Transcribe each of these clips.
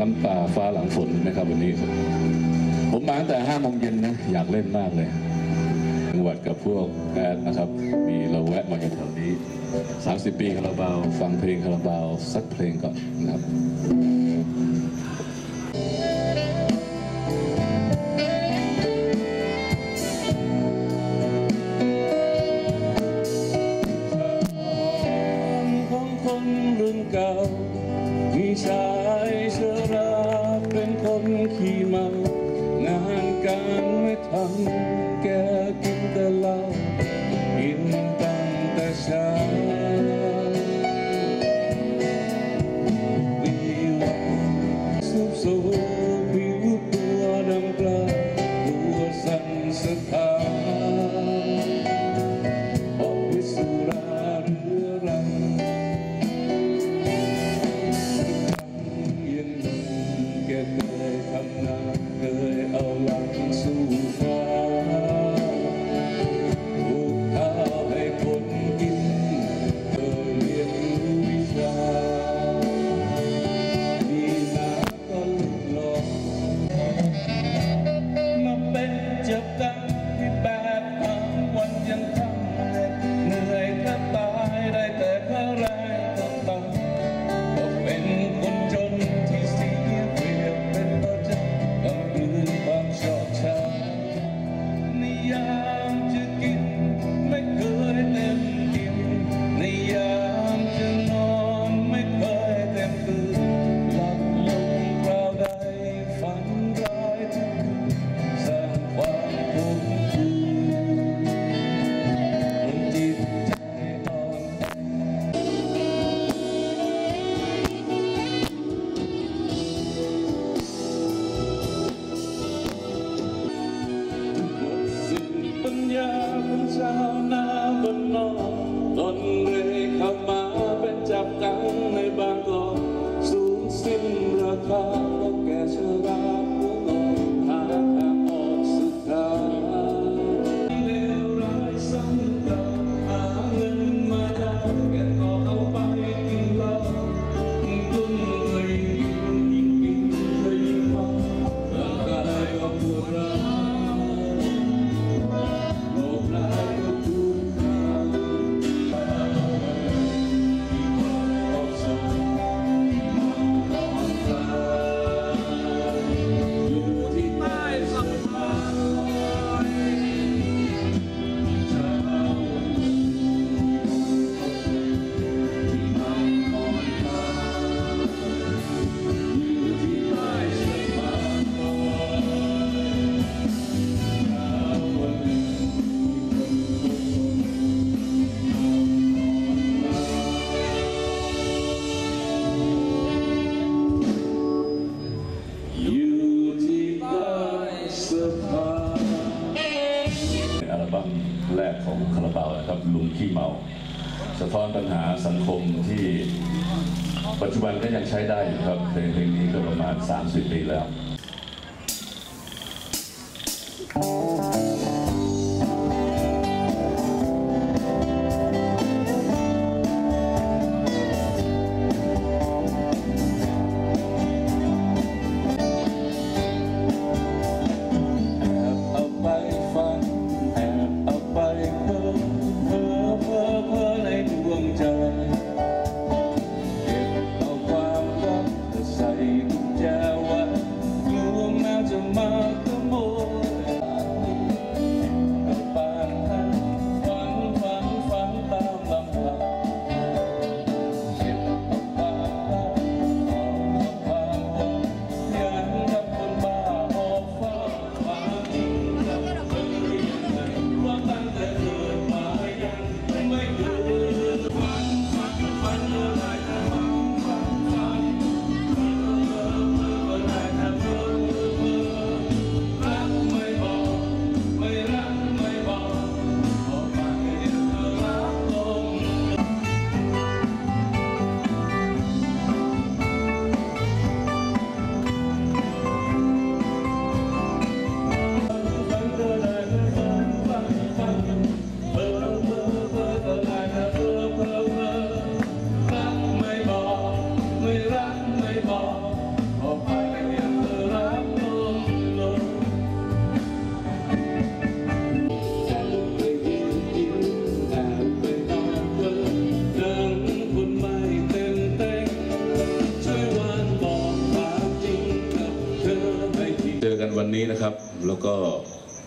น้ำตาฟ้าหลังฝนนะครับวันนี้ ผมมาตั้งแต่ห้าโมงเย็นนะ อยากเล่นมากเลยจังหวัดกับพวกแอดนะครับ มีเราแวะมาอยู่แถวนี้ 30 ปีคาราบาว ฟังเพลงคาราบาว สักเพลงก่อนนะครับของคนรุ่นเก่ามีชา 等 love. ปัญหาสังคมที่ปัจจุบันก็ยังใช้ได้ครับเพลงเพลงนี้ก็ประมาณ 30 ปีแล้ว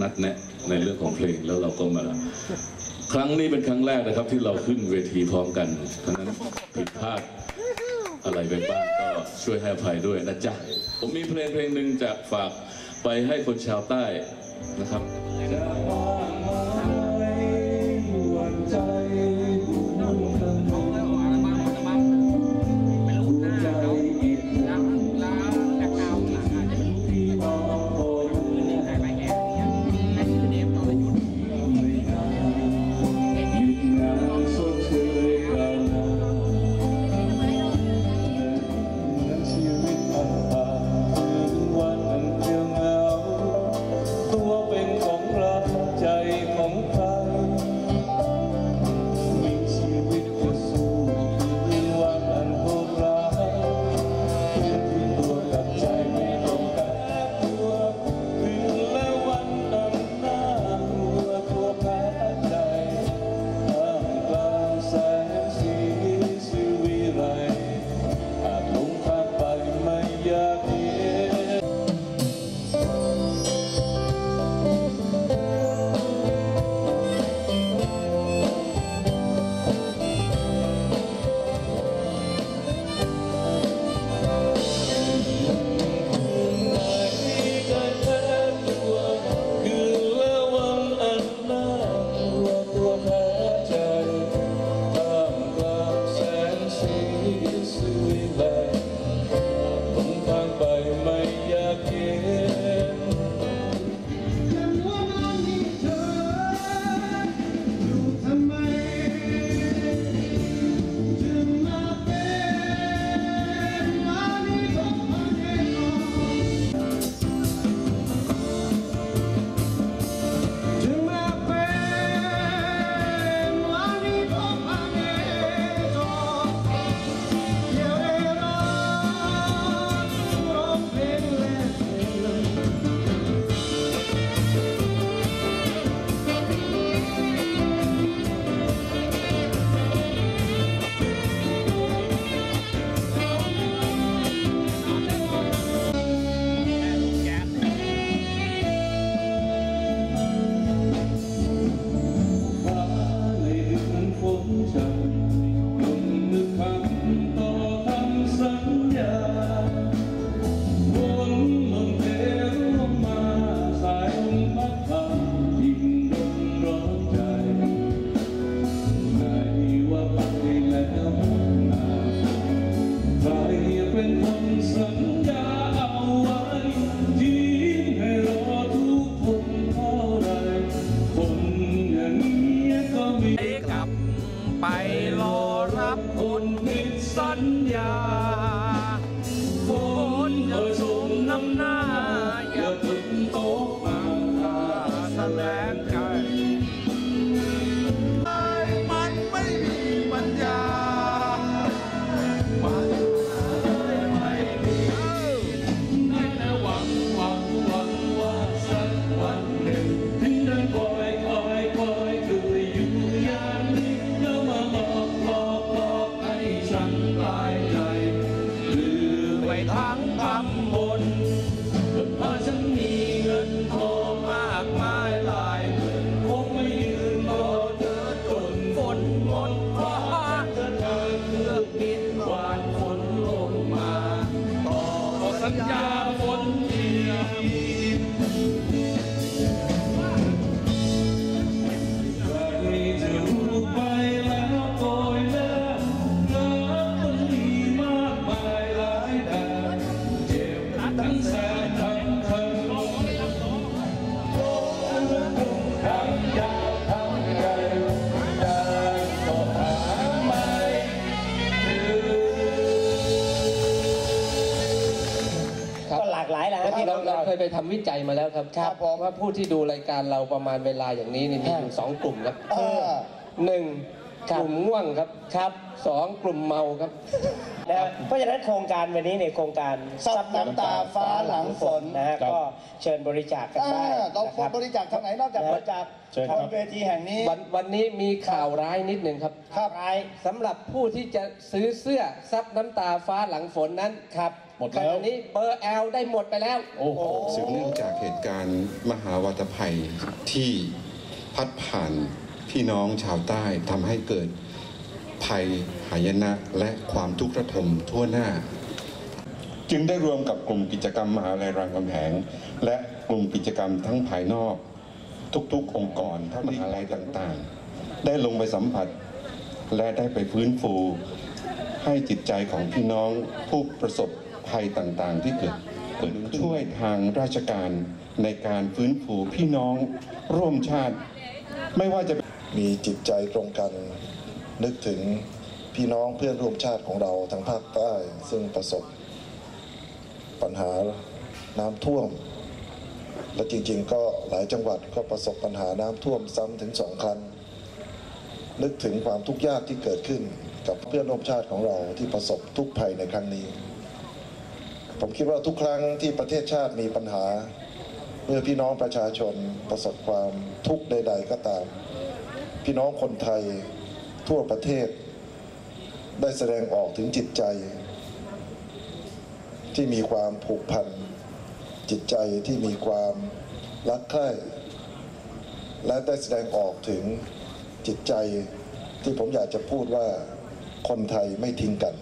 นัดแนะในเรื่องของเพลงแล้วเราก็มาครั้งนี้เป็นครั้งแรกนะครับที่เราขึ้นเวทีพร้อมกันเพราะนั้นผิดพลาดอะไรไปบ้างก็ช่วยให้อภัยด้วยนะจ๊ะผมมีเพลงเพลงหนึ่งจะฝากไปให้คนชาวใต้นะครับ ทำวิจัยมาแล้วครับครับผมว่าผู้ที่ดูรายการเราประมาณเวลาอย่างนี้นี่มีอยู่สองกลุ่มครับหนึ่งกลุ่มง่วงครับครับสองกลุ่มเมาครับนะเพราะฉะนั้นโครงการวันนี้เนี่ยโครงการซับน้ำตาฟ้าหลังฝนนะฮะก็เชิญบริจาคกันได้เราควรบริจาคทางไหนนอกจากบริจาคทางเวทีแห่งนี้วันนี้มีข่าวร้ายนิดหนึ่งครับข่าวร้ายสำหรับผู้ที่จะซื้อเสื้อซับน้ำตาฟ้าหลังฝนนั้นครับ หมดแล้วขณะนี้เบอร์แอลได้หมดไปแล้ว โอ้โห สืบเนื่องจากเหตุการณ์มหาวัตภัยที่พัดผ่านพี่น้องชาวใต้ทำให้เกิดภัยหายนะและความทุกข์ระทมทั่วหน้า จึงได้รวมกับกลุ่มกิจกรรมมหาลัยรามคำแหงและกลุ่มกิจกรรมทั้งภายนอก ทุกๆ องค์กรทั้งมหาลัยต่างๆ ได้ลงไปสัมผัส และได้ไปฟื้นฟู ให้จิตใจของพี่น้องผู้ประสบ ภัยต่างๆ ที่เกิดเกิดช่วยทางราชการในการฟื้นฟูพี่น้องร่วมชาติ ไม่ว่าจะมีจิตใจตรงกัน นึกถึงพี่น้องเพื่อนร่วมชาติของเราทางภาคใต้ ซึ่งประสบ ปัญหาน้ำท่วม และจริงๆ ก็หลายจังหวัดก็ประสบปัญหาน้ำท่วมซ้ำถึงสองครั้งนึกถึงความทุกข์ยากที่เกิดขึ้นกับเพื่อนร่วมชาติของเราที่ประสบทุกภัยในครั้งนี้ ผมคิดว่าทุกครั้งที่ประเทศชาติมีปัญหา เมื่อพี่น้องประชาชนประสบความทุกข์ใด ๆ ก็ตาม พี่น้องคนไทยทั่วประเทศ ได้แสดงออกถึงจิตใจ ที่มีความผูกพัน จิตใจที่มีความรักใคร่และได้แสดงออกถึงจิตใจที่ผมอยากจะพูดว่าคนไทยไม่ทิ้งกัน